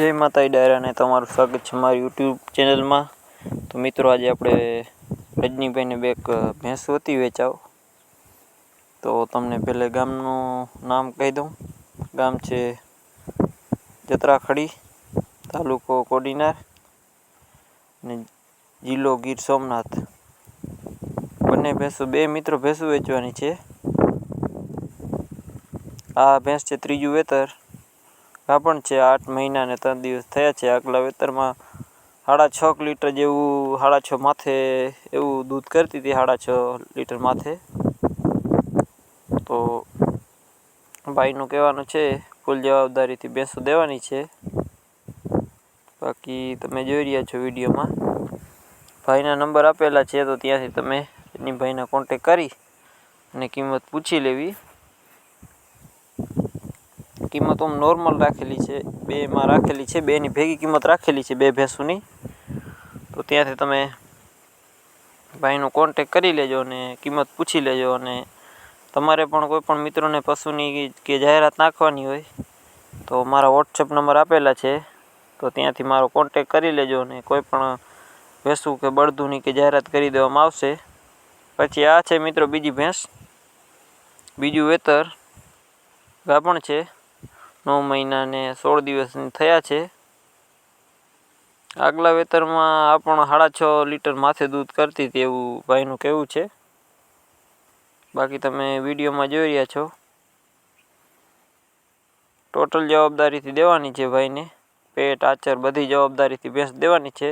જય માતાજી, ડાયરાને તમારું સ્વાગત છે મારી યુટ્યુબ ચેનલમાં. તો મિત્રો, આજે આપણે રજનીભાઈને બે એક ભેંસ હતી વેચાવ. તો તમને પહેલે ગામનું નામ કહી દઉં. ગામ છે જત્રાખડી, તાલુકો કોડીનાર અને જિલ્લો ગીર સોમનાથ. બંને ભેંસો, બે મિત્રો ભેંસો વેચવાની છે. આ ભેંસ છે ત્રીજું વેતર. ગાભણ છે, આઠ મહિના ને ત્રણ દિવસ થયા છે, આગલા વેતરમાં સાડા છ લીટર જેવું, સાડા છ માથે એવું દૂધ કરતી હતી, સાડા છ લીટર માથે. તો ભાઈનું કહેવાનું છે, ફૂલ જવાબદારીથી ભેંસો દેવાની છે. બાકી તમે જોઈ રહ્યા છો વિડીયોમાં. ભાઈના નંબર આપેલા છે, તો ત્યાંથી તમે એની ભાઈના કોન્ટેક કરી અને કિંમત પૂછી લેવી. કિંમત આમ નોર્મલ રાખેલી છે. બેમાં રાખેલી છે, બેની ભેગી કિંમત રાખેલી છે, બે ભેંસોની. તો ત્યાંથી તમે ભાઈનો કોન્ટેક કરી લેજો અને કિંમત પૂછી લેજો અને તમારે પણ કોઈ પણ મિત્રોને પશુની કે જાહેરાત નાખવાની હોય, તો મારા વોટ્સએપ નંબર આપેલા છે. તો ત્યાંથી મારો કોન્ટેક કરી લેજો અને કોઈ પણ ભેંસું કે બળદુની કે જાહેરાત કરી દેવામાં આવશે. પછી આ છે મિત્રો બીજી ભેંસ. બીજું વેતર. ગાભણ છે. નવ મહિના ને સોળ દિવસની થયા છે. આગલા વેતરમાં આ સાડા છ લીટર માથે દૂધ કરતી હતી એવું ભાઈનું કહેવું છે. બાકી તમે વિડીયોમાં જોઈ રહ્યા છો. ટોટલ જવાબદારીથી દેવાની છે ભાઈને. પેટ, આચર બધી જવાબદારીથી ભેંસ દેવાની છે.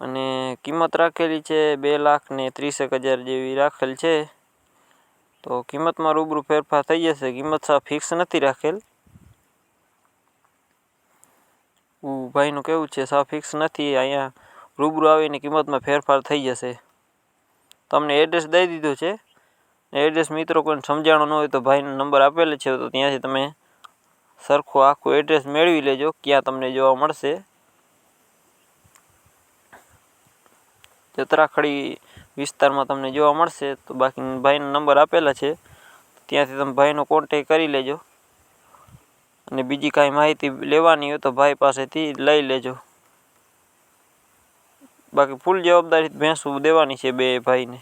અને કિંમત રાખેલી છે બે લાખ ને ત્રીસેક હજાર જેવી રાખેલ છે. તો કિંમતમાં રૂબરૂ ફેરફાર થઈ જશે. કિંમત સા ફિક્સ નથી રાખેલ. ભાઈનું કેવું છે? સા ફિક્સ નથી. અહીંયા રૂબરૂ આવીને કિંમતમાં ફેરફાર થઈ જશે. તમને એડ્રેસ દઈ દીધું છે. એડ્રેસ મિત્રો કોઈને સમજાણો ન હોય તો ભાઈનો નંબર આપેલો છે તો ત્યાંથી તમે સરખું આખું એડ્રેસ મેળવી લેજો. ક્યાં તમને જોવા મળશે. જત્રાખડી વિસ્તારમાં તમને જોવા મળશે, તો બાકી ભાઈનો નંબર આપેલા છે. ત્યાંથી તમે ભાઈનો કોન્ટેક કરી લેજો. અને બીજી કાંઈ માહિતી લેવાની હોય તો ભાઈ પાસેથી લઈ લેજો. બાકી ફૂલ જવાબદારી ભેંસું દેવાની છે બે ભાઈને.